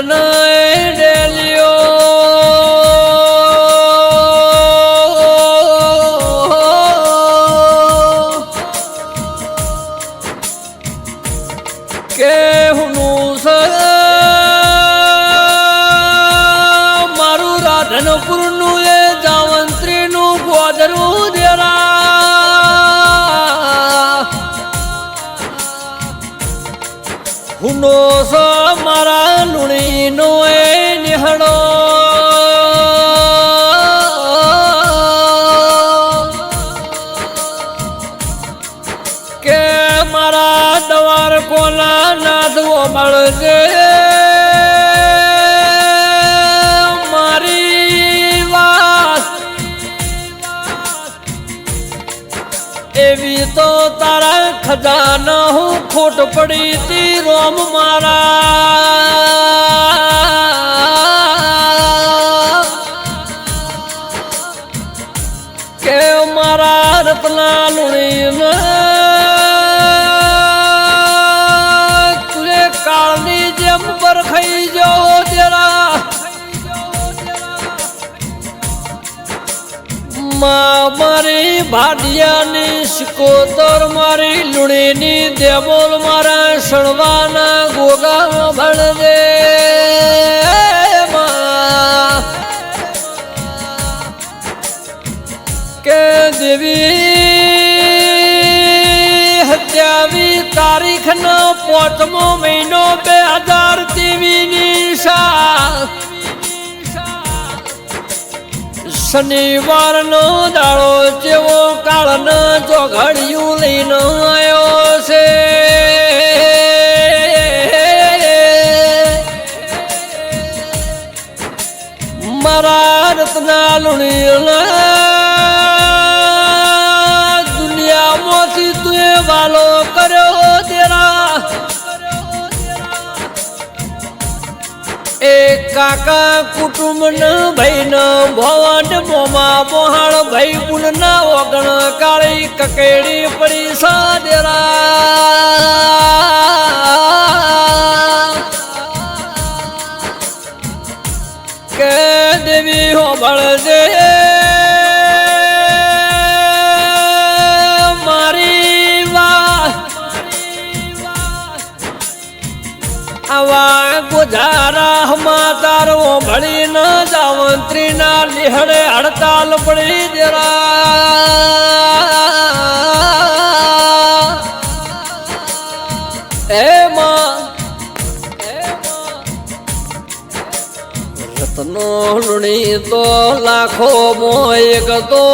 મારા ખજાના હું ખોટ પડી તી રોમ મારા. મારી ભાડિયાની શિકોતર મારી લુણીની દેબોલ મારા સણવાના ગોગા ભણદે કે દેવી, હત્યાવી તારીખનો પોતમો મહિનો બે હજાર તેવી ની શનિવાર નો દાડો જેવો કાળ ન ચોઘડિયું લઈને આવ્યો છે. મારા રત્ના લુણી કાકા કુટુંબ ન ભાઈ ન ભવન મોમાં મોહાળ ભાઈ પુન ના ઓગણ કાળી કકેડી પડી સાદેરા. તારો ભળી ન જાવંત્રી ના લીહડે હડતાલ પડી જરા. એ રત્નો લુણી તો લાખો મોય ગતો.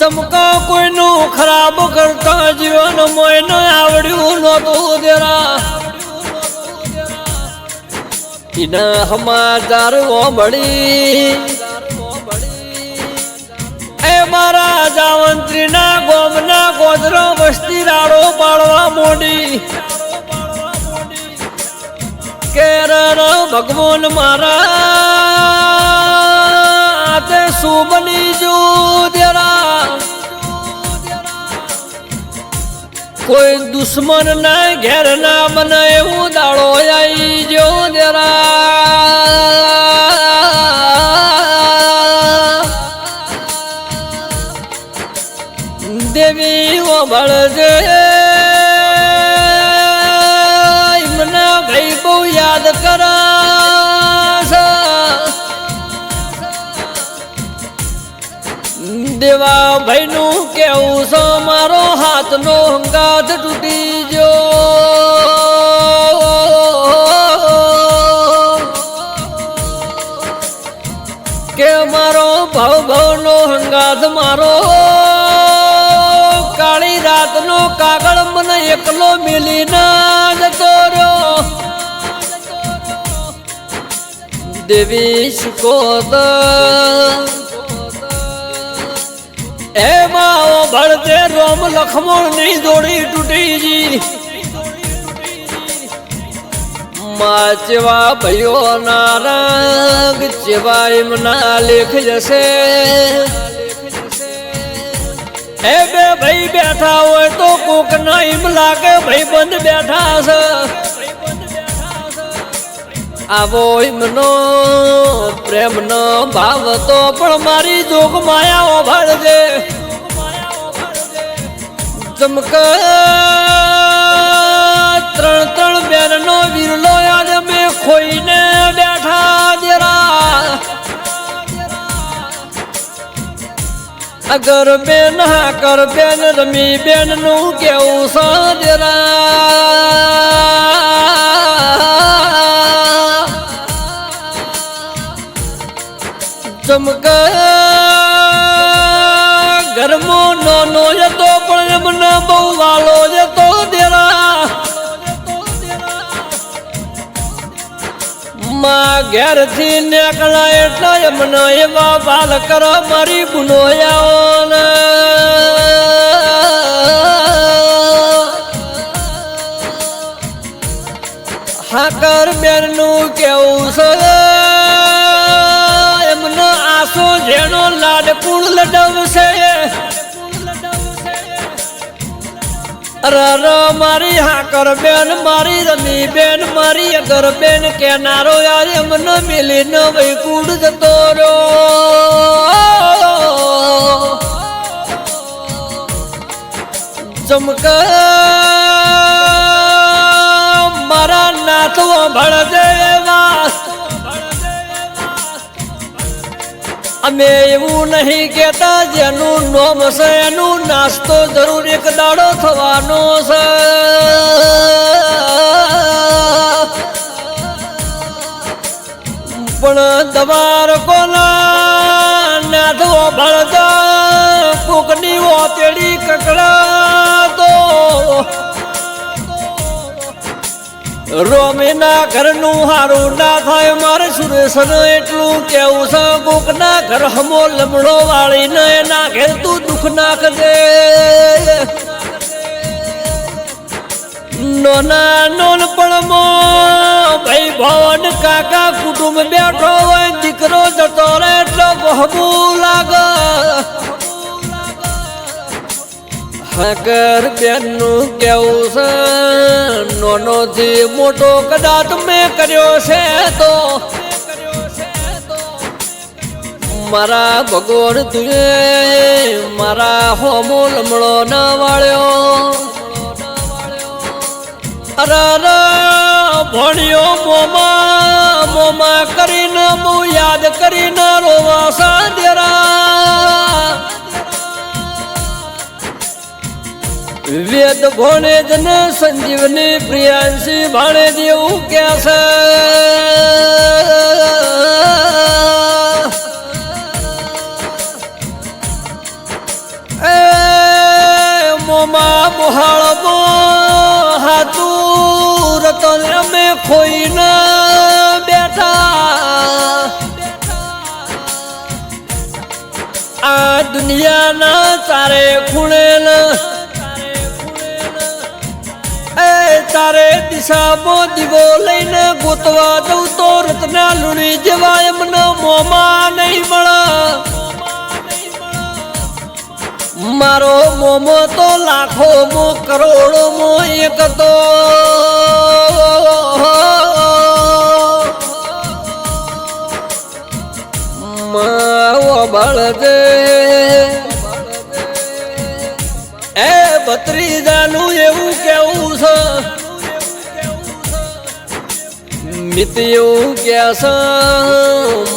ચમકા કોઈનું ખરાબ કરતા એના સમાચાર મળી. એ મારા જાવંત્રી ના ગોમના ગોદરો વસ્તી રાડો પાડવા મોડી. કેરર ભગવાન મારા તે શું બની જો કોઈ દુશ્મન ના ઘેર ના બને એવું દાડો આવી જો જરા. દેવી ઓ ભળજે મને ભાઈ બહુ યાદ કરા દેવા ભાઈ નું કેવું મારો હાથનો હંગાથ તૂટી જો કે મારો ભવ ભવ નો હંગાથ મારો? કાળી રાતનો કાગળ મને એકલો મિલી ના જતો રહ્યો દેવી શકોત એમાં ભળતે રોમ લખમણની જોડી તૂટી જી માચવા ભયો ભાઈઓ ના ચેવા એમના લેખ જશે. એ બે ભાઈ બેઠા હોય તો કોક ના એમ લાગે ભાઈ બંધ બેઠા છે આવો એમનો પ્રેમનો ભાવ તો પણ મારી જોગ માયા ઓભાળજે ચમક ત્રણ ત્રણ બેનનો વિરલો આજે મે ખોઈને બેઠા જરા અગર બેન હા કર બેન રમી બેનનું કેવું સાજરા. ચમક. ગરમો નાનો જતો પણ એમને બહુ વાલો જતો દેરા. માં ઘેરથી નીકળા એટલા એમને એવા બાલ કરો મારી બુનોયાઓને હાકર બેનનું કેવું છે? જેનો લાડકુળ લડવશે. રર મારી હાકર બેન, મારી રમી બેન, મારી અગર બેન, કેનારો યાર એમનો મિલી ન વૈકુડ જતો રહ્યો. અમે એવું નહીં કેતા જેનું નોમ છે, એનું નાસ્તો જરૂર એક દાડો થવાનો છે. પણ દવાર કોના રોમીના ઘરનું હારું ના થાય, મારે સુરેશન એટલું કેવું છે, કોકના ઘર હમો લમડો વાળીને એના ઘેર તું દુઃખ નાખજે નોના નોન પણ ભાઈ ભવન કાકા કુટુંબ બેઠો હોય, દીકરો જતો રહે એટલો બહુ લાગે. હકર બેનનું કેવું છે? નોનો થી મોટો કદાચ મેં કર્યો છે તો. મારા ભગવાન તુએ મારા હોમો લમણો ના વાળ્યો. અરે ભણ્યો મોમા મોમા કરીને બહુ યાદ કરીને રોવા સાંજરા વેદ ભણે જને સંજીવની પ્રિયાંશી ભાણે જેવું કે છે? મોમા મોહાળ હાતું રતન અમે ખોઈને બેઠા. આ દુનિયાના ચારે ખૂણેલા તારે દિશામાં દીવો લઈને ગોતવા દઉં તો રત્ના લુણી જેવા એમને મોમાં નહીં મળે. મારો મોમો તો લાખો મો કરોડો મો એક તો બળદે. એ ભત્રીજાનું એવું મિત કેસ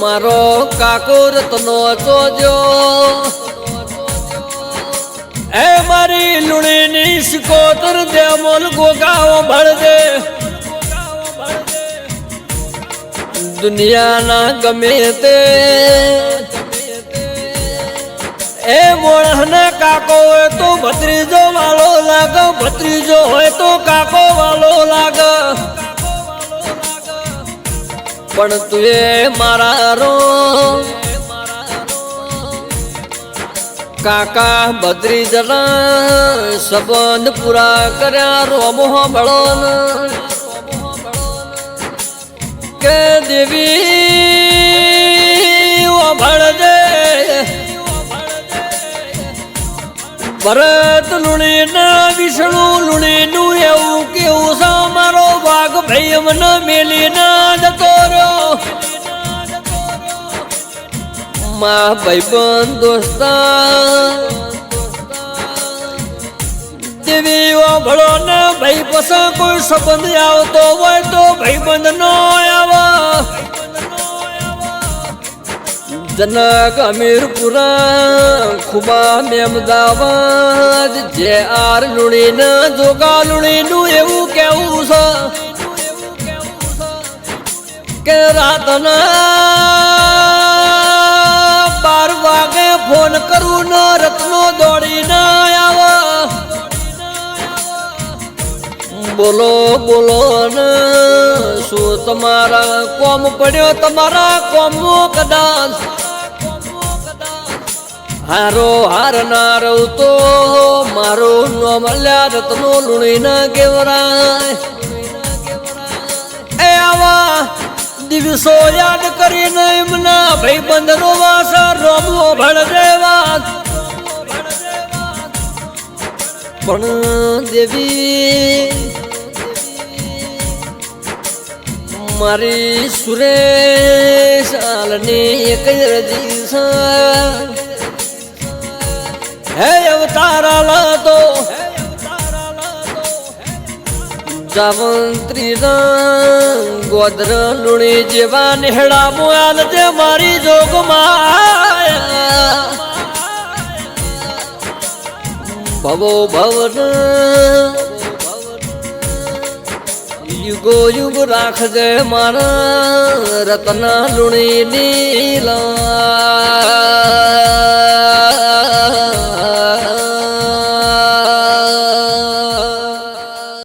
મારો કાકો રતનો ચોજો. એ મારી લુણીની સિકોતર દે, મોલ ગોગાઓ ભળદે દુનિયાના ગમે તે. એ મોણના કાકો હોય તો ભત્રીજો વાળો લાગ, ભત્રીજો હોય તો કાકો વાળો લાગ. પણ તુએ મારા રો. કાકા બદ્રી જના સંબંધ પૂરા કર્યા રોમો બળોન કે દેવી ભળ દે ભરત લુણી ના વિષ્ણુ લુણી નું એવું કેવું સામારો મારો વાઘ ભાઈ મને મેલી ના જતો મા ભાઈબંધ દોસ્તા દેવી ભળો ને ભાઈ પસંદ કોઈ સંબંધ આવતો હોય તો ભાઈબંધ નો આવે. જનક અમીરપુરા ખુબા મેમદાવાદ જે આર લુણી ને જોગા લુણી નું એવું કેવું છે. કે રાતના ફોન કરું ન રત્નો દોડી ના આવો. બોલો બોલો ને, શું તમારા કોમ પડ્યો? તમારા કોમો કદાચ. હારો હાર ના રહું તો મારો નામ મળ્યા રત્નો લુણી ના કેવરાય એ આવા દિવસો યાદ કરીને એમના ભાઈ બંધ રોવાસ રોમવો ભળ દેવા પણ દેવી, મારી સુરેશ હાલની એક રજી હે અવતારા લાતો જાવંત્રી ગોદર લુણી જેવા નેહડા મોયાલ જે મારી જોગ ભવો ભવન યુગો યુગ રાખજે મારા રતન લુણી નીલા